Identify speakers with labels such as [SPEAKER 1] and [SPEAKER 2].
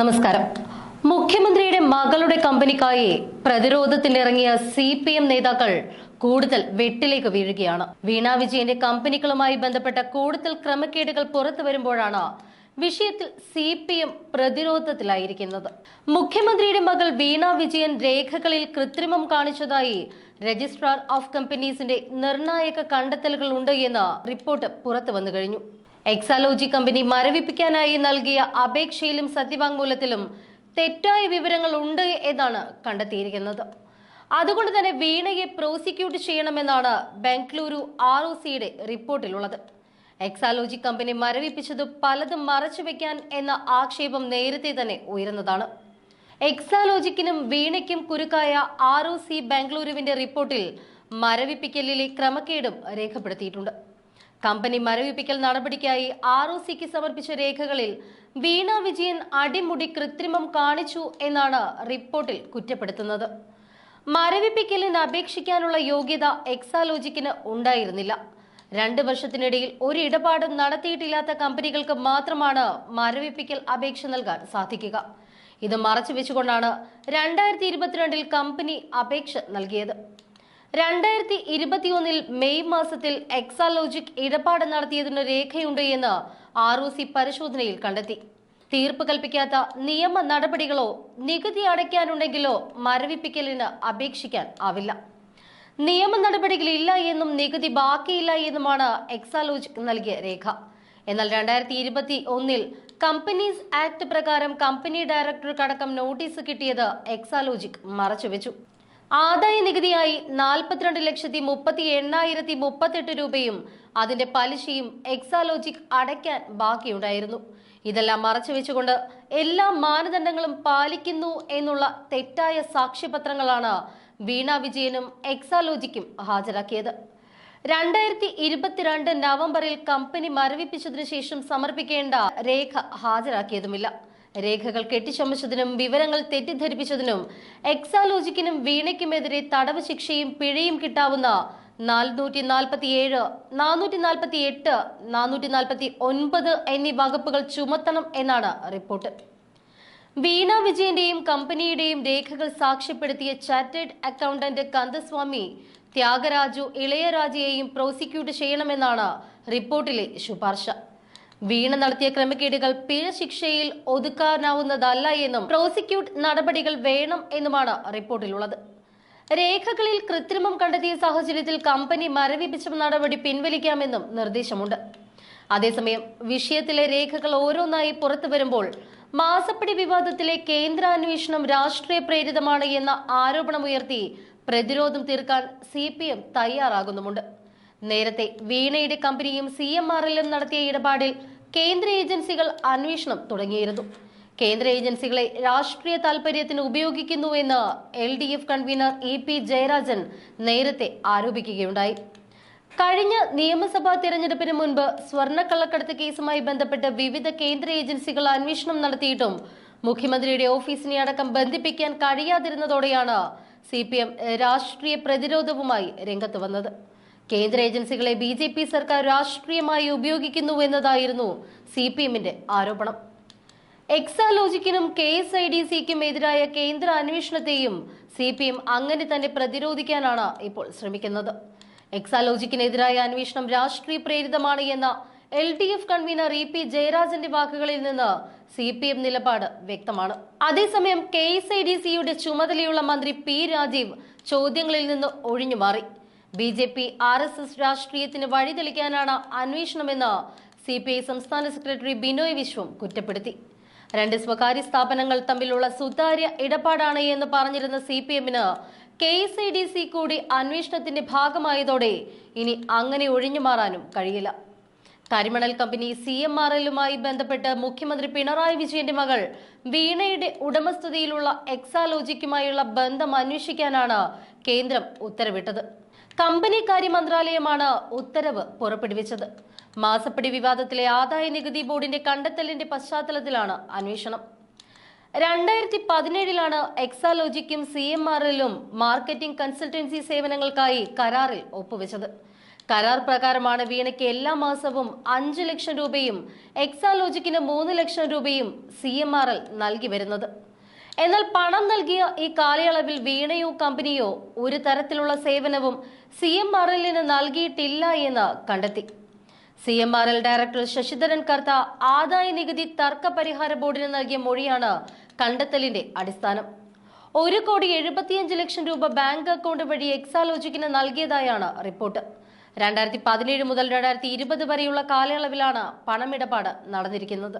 [SPEAKER 1] നമസ്കാരം. മുഖ്യമന്ത്രിയുടെ മകളുടെ കമ്പനിക്കായി പ്രതിരോധത്തിനിറങ്ങിയ സി പി എം നേതാക്കൾ കൂടുതൽ വെട്ടിലേക്ക് വീഴുകയാണ്. വീണ വിജയന്റെ കമ്പനികളുമായി ബന്ധപ്പെട്ട കൂടുതൽ ക്രമക്കേടുകൾ പുറത്തു വരുമ്പോഴാണ് വിഷയത്തിൽ സി പി എം പ്രതിരോധത്തിലായിരിക്കുന്നത്. മുഖ്യമന്ത്രിയുടെ മകൾ വീണ വിജയൻ രേഖകളിൽ കൃത്രിമം കാണിച്ചതായി രജിസ്ട്രാർ ഓഫ് കമ്പനീസിന്റെ നിർണായക കണ്ടെത്തലുകൾ ഉണ്ട് എന്ന് റിപ്പോർട്ട് പുറത്തു വന്നു കഴിഞ്ഞു. എക്സാലോജി കമ്പനി മരവിപ്പിക്കാനായി നൽകിയ അപേക്ഷയിലും സത്യവാങ്മൂലത്തിലും തെറ്റായ വിവരങ്ങൾ ഉണ്ട് എന്നാണ് കണ്ടെത്തിയിരിക്കുന്നത്. അതുകൊണ്ട് തന്നെ വീണയെ പ്രോസിക്യൂട്ട് ചെയ്യണമെന്നാണ് ബംഗളൂരു ആർ ഒ സിയുടെ റിപ്പോർട്ടിലുള്ളത്. എക്സാലോജി കമ്പനി മരവിപ്പിച്ചത് പലതും മറച്ചുവെക്കാൻ എന്ന ആക്ഷേപം നേരത്തെ തന്നെ ഉയർന്നതാണ് എക്സാലോജിക്കിനും വീണയ്ക്കും കുരുക്കായ ആർ ഒ സി ബംഗളൂരുവിന്റെ റിപ്പോർട്ടിൽ മരവിപ്പിക്കലിലെ ക്രമക്കേടും രേഖപ്പെടുത്തിയിട്ടുണ്ട്. കമ്പനി മരവിപ്പിക്കൽ നടപടിക്കായി ആർ ഒ സിക്ക് സമർപ്പിച്ച രേഖകളിൽ വീണ വിജയൻ അടിമുടി കൃത്രിമം കാണിച്ചു എന്നാണ് റിപ്പോർട്ടിൽ കുറ്റപ്പെടുത്തുന്നത്. മരവിപ്പിക്കലിന് അപേക്ഷിക്കാനുള്ള യോഗ്യത എക്സാലോജിക്കിന് ഉണ്ടായിരുന്നില്ല. രണ്ട് വർഷത്തിനിടയിൽ ഒരു ഇടപാടും നടത്തിയിട്ടില്ലാത്ത കമ്പനികൾക്ക് മാത്രമാണ് മരവിപ്പിക്കൽ അപേക്ഷ നൽകാൻ സാധിക്കുക. ഇത് മറച്ചു വെച്ചുകൊണ്ടാണ് രണ്ടായിരത്തി ഇരുപത്തിരണ്ടിൽ കമ്പനി അപേക്ഷ നൽകിയത്. രണ്ടായിരത്തി ഇരുപത്തിയൊന്നിൽ മെയ് മാസത്തിൽ എക്സാലോജിക് ഇടപാട് നടത്തിയതിന് രേഖയുണ്ട് എന്ന് ആർ ഒ സി പരിശോധനയിൽ കണ്ടെത്തി. തീർപ്പ് കൽപ്പിക്കാത്ത നിയമ നടപടികളോ നികുതി അടയ്ക്കാനുണ്ടെങ്കിലോ മരവിപ്പിക്കലിന് അപേക്ഷിക്കാൻ ആവില്ല. നിയമ നടപടികളില്ല എന്നും നികുതി ബാക്കിയില്ല എന്നുമാണ് എക്സാലോജിക് നൽകിയ രേഖ. എന്നാൽ രണ്ടായിരത്തി ഇരുപത്തി ഒന്നിൽ കമ്പനീസ് ആക്ട് പ്രകാരം കമ്പനി ഡയറക്ടർക്കടക്കം നോട്ടീസ് കിട്ടിയത് എക്സാലോജിക് മറച്ചുവെച്ചു. ആദായ നികുതിയായി നാൽപ്പത്തിരണ്ട് ലക്ഷത്തി മുപ്പത്തി എണ്ണായിരത്തി മുപ്പത്തെട്ട് രൂപയും അതിന്റെ പലിശയും എക്സാലോജിക് അടയ്ക്കാൻ ബാക്കിയുണ്ടായിരുന്നു. ഇതെല്ലാം മറച്ചു വെച്ചുകൊണ്ട് എല്ലാ മാനദണ്ഡങ്ങളും പാലിക്കുന്നു എന്നുള്ള തെറ്റായ സാക്ഷ്യപത്രങ്ങളാണ് വീണ വിജയനും എക്സാലോജിക്കും ഹാജരാക്കിയത്. രണ്ടായിരത്തി ഇരുപത്തിരണ്ട് നവംബറിൽ കമ്പനി മരവിപ്പിച്ചതിനു ശേഷം സമർപ്പിക്കേണ്ട രേഖ ഹാജരാക്കിയതുമില്ല. രേഖകൾ കെട്ടിച്ചമച്ചതിനും വിവരങ്ങൾ തെറ്റിദ്ധരിപ്പിച്ചതിനും എക്സാലോജിക്കിനും വീണയ്ക്കുമെതിരെ തടവ് ശിക്ഷയും പിഴയും കിട്ടാവുന്ന നാനൂറ്റി നാൽപ്പത്തി ഏഴ് നാനൂറ്റി നാൽപ്പത്തി എട്ട് നാനൂറ്റി നാൽപ്പത്തി ഒൻപത് എന്നീ വകുപ്പുകൾ ചുമത്തണം എന്നാണ് റിപ്പോർട്ട്. വീണ വിജയന്റെയും കമ്പനിയുടെയും രേഖകൾ സാക്ഷ്യപ്പെടുത്തിയ ചാർട്ടേഡ് അക്കൗണ്ടന്റ് കന്ദസ്വാമി ത്യാഗരാജു ഇളയരാജയെയും പ്രോസിക്യൂട്ട് ചെയ്യണമെന്നാണ് റിപ്പോർട്ടിലെ ശുപാർശ. വീണ നടത്തിയ ക്രമക്കേടുകൾ പിഴ ശിക്ഷയിൽ ഒതുക്കാനാവുന്നതല്ല എന്നും പ്രോസിക്യൂട്ട് നടപടികൾ വേണം എന്നുമാണ് റിപ്പോർട്ടിലുള്ളത്. രേഖകളിൽ കൃത്രിമം കണ്ടെത്തിയ സാഹചര്യത്തിൽ കമ്പനി മരവിപ്പിച്ച നടപടി പിൻവലിക്കാമെന്നും നിർദ്ദേശമുണ്ട്. അതേസമയം വിഷയത്തിലെ രേഖകൾ ഓരോന്നായി പുറത്തു വരുമ്പോൾ മാസപ്പടി വിവാദത്തിലെ കേന്ദ്ര അന്വേഷണം രാഷ്ട്രീയ പ്രേരിതമാണ് എന്ന ആരോപണമുയർത്തി പ്രതിരോധം തീർക്കാൻ സി പി എം തയ്യാറാകുന്നുമുണ്ട്. നേരത്തെ വീണയുടെ കമ്പനിയും സി എം ആർ എല്ലും നടത്തിയ ഇടപാടിൽ കേന്ദ്ര ഏജൻസികൾ അന്വേഷണം തുടങ്ങിയിരുന്നു. കേന്ദ്ര ഏജൻസികളെ രാഷ്ട്രീയ താൽപര്യത്തിന് ഉപയോഗിക്കുന്നുവെന്ന് L D F convener E P Jayarajan നേരത്തെ ആരോപിക്കുകയുണ്ടായി. കഴിഞ്ഞ നിയമസഭാ തിരഞ്ഞെടുപ്പിന് മുൻപ് സ്വർണക്കള്ളക്കടത്ത് കേസുമായി ബന്ധപ്പെട്ട് വിവിധ കേന്ദ്ര ഏജൻസികൾ അന്വേഷണം നടത്തിയിട്ടും മുഖ്യമന്ത്രിയുടെ ഓഫീസിനെ അടക്കം ബന്ധിപ്പിക്കാൻ കഴിയാതിരുന്നതോടെയാണ് സി രാഷ്ട്രീയ പ്രതിരോധവുമായി രംഗത്ത് വന്നത്. കേന്ദ്ര ഏജൻസികളെ ബി ജെ പി സർക്കാർ രാഷ്ട്രീയമായി ഉപയോഗിക്കുന്നു എന്നതായിരുന്നു സി പി എമ്മിന്റെ ആരോപണം. എക്സാലോജിക്കിനും കെ എസ് ഐ ഡി സിക്കും എതിരായ കേന്ദ്ര അന്വേഷണത്തെയും സി പി എം അങ്ങനെ തന്നെ പ്രതിരോധിക്കാനാണ് ഇപ്പോൾ ശ്രമിക്കുന്നത്. എക്സാലോജിക്കിനെതിരായ അന്വേഷണം രാഷ്ട്രീയ പ്രേരിതമാണ് എന്ന L D F convener E P ജയരാജന്റെ വാക്കുകളിൽ നിന്ന് സി പി എം നിലപാട് വ്യക്തമാണ്. അതേസമയം കെ എസ് ഐ ഡി സിയുടെ ചുമതലയുള്ള മന്ത്രി പി രാജീവ് ചോദ്യങ്ങളിൽ നിന്ന് ഒഴിഞ്ഞു മാറി B J P R S S രാഷ്ട്രീയത്തിന് വഴിതെളിക്കാനാണ് അന്വേഷണമെന്ന് സി പി ഐ സംസ്ഥാന സെക്രട്ടറി ബിനോയ് വിശ്വം കുറ്റപ്പെടുത്തി. രണ്ട് സ്വകാര്യ സ്ഥാപനങ്ങൾ തമ്മിലുള്ള സുതാര്യ ഇടപാടാണ് എന്ന് പറഞ്ഞിരുന്ന സി പി എമ്മിന് K S I D C കൂടി അന്വേഷണത്തിന്റെ ഭാഗമായതോടെ ഇനി അങ്ങനെ ഒഴിഞ്ഞു മാറാനും കഴിയില്ല. കരിമണൽ കമ്പനി സി എം ആർ എല്ലുമായി ബന്ധപ്പെട്ട് മുഖ്യമന്ത്രി പിണറായി വിജയന്റെ മകൾ വീണയുടെ ഉടമസ്ഥതയിലുള്ള എക്സാലോജിക്കുമായുള്ള ബന്ധം അന്വേഷിക്കാനാണ് കേന്ദ്രം ഉത്തരവിട്ടത്. കമ്പനി കാര്യ മന്ത്രാലയമാണ് ഉത്തരവ് പുറപ്പെടുവിച്ചത്. മാസപ്പടി വിവാദത്തിലെ ആദായ നികുതി ബോർഡിന്റെ കണ്ടെത്തലിന്റെ പശ്ചാത്തലത്തിലാണ് അന്വേഷണം. രണ്ടായിരത്തി പതിനേഴിലാണ് എക്സാലോജിക്കും സി എം എല്ലും മാർക്കറ്റിംഗ് കൺസൾട്ടൻസി സേവനങ്ങൾക്കായി കരാറിൽ ഒപ്പുവെച്ചത്. കരാർ പ്രകാരമാണ് വീണയ്ക്ക് എല്ലാ മാസവും അഞ്ചു ലക്ഷം രൂപയും എക്സാലോജിക്കിന് മൂന്ന് ലക്ഷം രൂപയും സി എം ആർ എൽ നൽകി വരുന്നത്. എന്നാൽ പണം നൽകിയ ഈ കാലയളവിൽ വീണയോ കമ്പനിയോ ഒരു തരത്തിലുള്ള സേവനവും സി എം ആർ എല്ലിന് നൽകിയിട്ടില്ല എന്ന് കണ്ടെത്തി. C M R L director Sasidharan Kartha ആദായ നികുതി തർക്ക പരിഹാര ബോർഡിന് നൽകിയ മൊഴിയാണ് കണ്ടെത്തലിന്റെ അടിസ്ഥാനം. ഒരു കോടി എഴുപത്തിയഞ്ച് ലക്ഷം രൂപ ബാങ്ക് അക്കൗണ്ട് വഴി എക്സാലോജിക്കിന് നൽകിയതായാണ് റിപ്പോർട്ട്. രണ്ടായിരത്തി പതിനേഴ് മുതൽ രണ്ടായിരത്തി ഇരുപത് വരെയുള്ള കാലയളവിലാണ് പണമിടപാട് നടന്നിരിക്കുന്നത്.